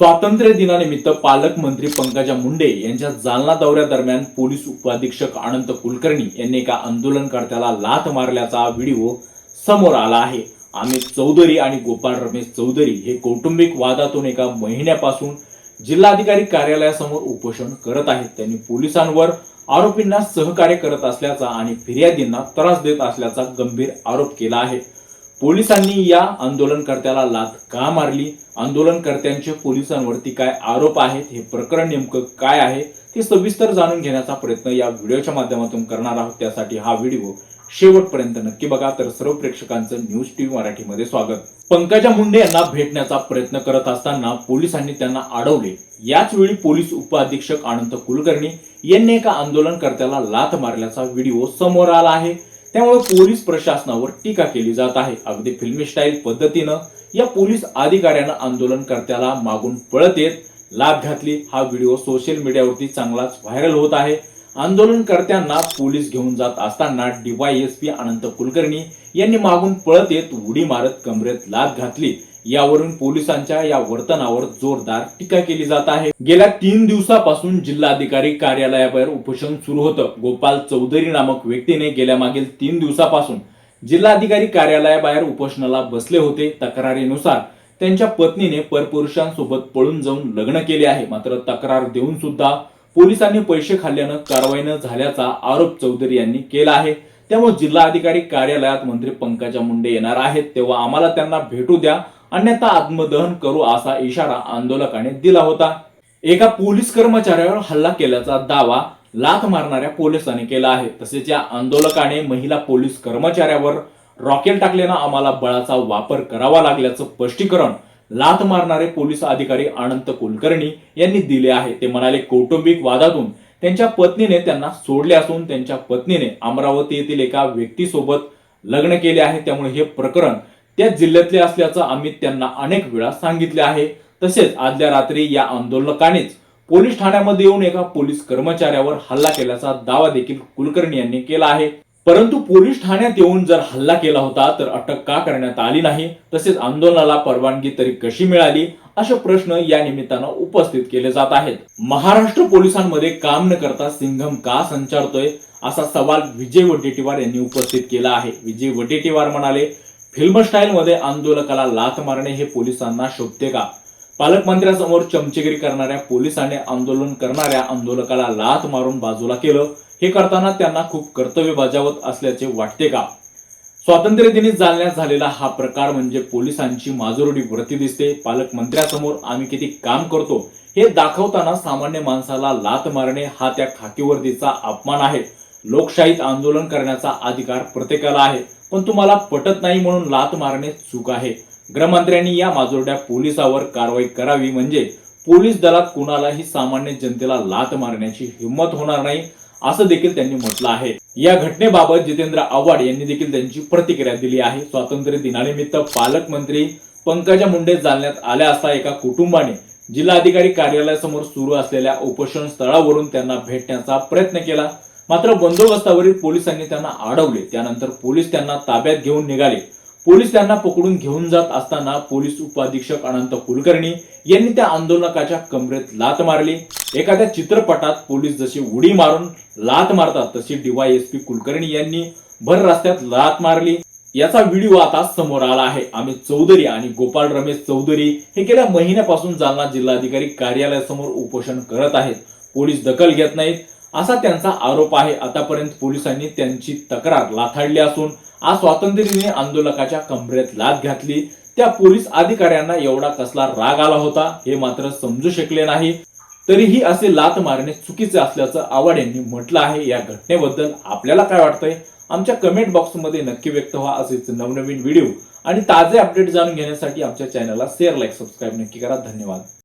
स्वातंत्र्य दिनानिमित्त पालकमंत्री पंकजा मुंडे यांच्या जालना दौऱ्यादरम्यान पोलीस उपअधीक्षक अनंत कुलकर्णी यांनी एका आंदोलनकर्त्याला लाथ मारल्याचा व्हिडिओ समोर आला आहे. अमित चौधरी आणि गोपाळ रमेश चौधरी हे कौटुंबिक वादातून एका महिन्यापासून जिल्हाधिकारी कार्यालयासमोर उपोषण करत आहेत. त्यांनी पोलिसांवर आरोपींना सहकार्य करत असल्याचा आणि फिर्यादींना त्रास देत असल्याचा गंभीर आरोप केला आहे. पोलिसांनी या आंदोलनकर्त्याला लाथ का मारली? आंदोलनकर्त्यांचे पोलिसांवरती काय आरोप आहेत? हे प्रकरण नेमकं काय आहे? ते सविस्तर जाणून घेण्याचा प्रयत्न या व्हिडिओच्या माध्यमातून करणार आहोत. त्यासाठी हा व्हिडिओ शेवटपर्यंत नक्की बघा. तर सर्व प्रेक्षकांचं न्यूज टीव्ही मराठीमध्ये स्वागत. पंकजा मुंडे यांना भेटण्याचा प्रयत्न करत असताना पोलिसांनी त्यांना अडवले. याच वेळी पोलीस उपअधीक्षक अनंत कुलकर्णी यांनी एका आंदोलनकर्त्याला लाथ मारल्याचा व्हिडिओ समोर आला आहे. त्यामुळे पोलीस प्रशासनावर टीका केली जात आहे. अगदी फिल्मी स्टाईल पद्धतीनं या पोलीस अधिकाऱ्यानं आंदोलनकर्त्याला मागून पळत येत लाभ घातली. हा व्हिडिओ सोशल मीडियावरती चांगलाच व्हायरल होत आहे. आंदोलनकर्त्यांना पोलीस घेऊन जात असताना डीवायएसपी अनंत कुलकर्णी यांनी मागून पळत येत उडी मारत कमरेत लाद घातली. यावरून पोलिसांच्या या वर्तनावर जोरदार टीका केली जात आहे. गेल्या तीन दिवसापासून जिल्हाधिकारी कार्यालयावर उपोषण सुरू होतं. गोपाल चौधरी नामक व्यक्तीने गेल्या मागील तीन दिवसापासून जिल्हाधिकारी कार्यालयाबाहेर उपोषणाला बसले होते. तक्रारीनुसार त्यांच्या पत्नीने परपुरुषांसोबत पळून जाऊन लग्न केले आहे. मात्र तक्रार देऊन सुद्धा पोलिसांनी पैसे खाल्ल्यानं कारवाई न झाल्याचा आरोप चौधरी यांनी केला आहे. त्यामुळे जिल्हाधिकारी कार्यालयात मंत्री पंकजा मुंडे येणार आहेत. तेव्हा आम्हाला त्यांना भेटू द्या. अन्यथा आत्मदहन करू असा इशारा आंदोलकाने दिला होता. एका पोलीस कर्मचाऱ्यावर हल्ला केल्याचा दावा लाथ मारणाऱ्या पोलिसांनी केला आहे. तसेच या आंदोलकाने महिला पोलीस कर्मचाऱ्यावर रॉकेल टाकल्यानं आम्हाला बळाचा वापर करावा लागल्याचं स्पष्टीकरण लाथ मारणारे पोलीस अधिकारी अनंत कुलकर्णी यांनी दिले आहे. ते म्हणाले कौटुंबिक वादातून त्यांच्या पत्नीने त्यांना सोडले असून त्यांच्या पत्नीने अमरावती येथील एका व्यक्तीसोबत लग्न केले आहे. त्यामुळे हे प्रकरण त्या जिल्ह्यातले असल्याचं आम्ही त्यांना अनेक वेळा सांगितले आहे. तसेच आदल्या रात्री या आंदोलकानेच पोलीस ठाण्यामध्ये येऊन एका पोलीस कर्मचाऱ्यावर हल्ला केल्याचा दावा देखील कुलकर्णी यांनी केला आहे. परंतु पोलीस ठाण्यात येऊन जर हल्ला केला होता तर अटक का करण्यात आली नाही? तसेच आंदोलनाला परवानगी तरी कशी मिळाली? असे प्रश्न या निमित्तानं उपस्थित केले जात आहेत. महाराष्ट्र पोलिसांमध्ये काम न करता सिंघम का संचारतोय? असा सवाल विजय वडेट्टीवार यांनी उपस्थित केला आहे. विजय वडेट्टीवार म्हणाले फिल्म स्टाईलमध्ये आंदोलकाला लाथ मारणे हे पोलिसांना शोभते का? पालकमंत्र्यासमोर चमचेगिरी करणाऱ्या पोलिसांनी आंदोलन करणाऱ्या आंदोलकाला लाथ मारून बाजूला केलं. हे करताना त्यांना खूप कर्तव्य बजावत असल्याचे वाटते का? स्वातंत्र्य दिनी जालण्यात झालेला हा प्रकार म्हणजे पोलिसांची माजुरडी व्रती दिसते. पालकमंत्र्यासमोर आम्ही किती काम करतो हे दाखवताना सामान्य माणसाला लात मारणे हा त्या खाकीवर्दीचा अपमान आहे. लोकशाहीत आंदोलन करण्याचा अधिकार प्रत्येकाला आहे. पण तुम्हाला पटत नाही म्हणून लात मारणे चूक आहे. गृहमंत्र्यांनी या माजुरड्या पोलिसावर कारवाई करावी म्हणजे पोलीस दलात कुणालाही सामान्य जनतेला लात मारण्याची हिंमत होणार नाही असं देखील त्यांनी म्हटलं आहे. या घटनेबाबत जितेंद्र आव्हाड यांनी देखील त्यांची प्रतिक्रिया दिली आहे. स्वातंत्र्य दिनानिमित्त पालकमंत्री पंकजा मुंडे जालण्यात आल्या असता एका कुटुंबाने जिल्हाधिकारी कार्यालयासमोर सुरू असलेल्या उपोषण स्थळावरून त्यांना भेटण्याचा प्रयत्न केला. मात्र बंदोबस्तावरील पोलिसांनी त्यांना अडवले. त्यानंतर पोलीस त्यांना ताब्यात घेऊन निघाले. पोलीस त्यांना पकडून घेऊन जात असताना पोलीस उपाधीक्षक अनंत कुलकर्णी यांनी त्या आंदोलकाच्या कमरेत लात मारली. एखाद्या चित्रपटात पोलीस जशी उडी मारून लात मारतात तशी डीवायएसपी कुलकर्णी यांनी भर रस्त्यात लात मारली. याचा व्हिडिओ आता समोर आला आहे. अमित चौधरी आणि गोपाळ रमेश चौधरी हे गेल्या महिन्यापासून जालना जिल्हाधिकारी कार्यालयासमोर उपोषण करत आहेत. पोलीस दखल घेत नाहीत. असा त्यांचा आरोप आहे. आतापर्यंत पोलिसांनी त्यांची तक्रार लाथाडली असून आज स्वातंत्र्यदिनी आंदोलकाच्या कमरेत लात घातली. त्या पोलीस अधिकाऱ्यांना एवढा कसला राग आला होता हे मात्र समजू शकले नाही. तरीही असे लात मारणे चुकीचे असल्याचं आव्हाड यांनी म्हटलं आहे. या घटनेबद्दल आपल्याला काय वाटतंय? आमच्या कमेंट बॉक्समध्ये नक्की व्यक्त व्हा असेच नवनवीन व्हिडिओ आणि ताजे अपडेट जाणून घेण्यासाठी आमच्या चॅनलला शेअर लाईक सबस्क्राईब नक्की करा. धन्यवाद.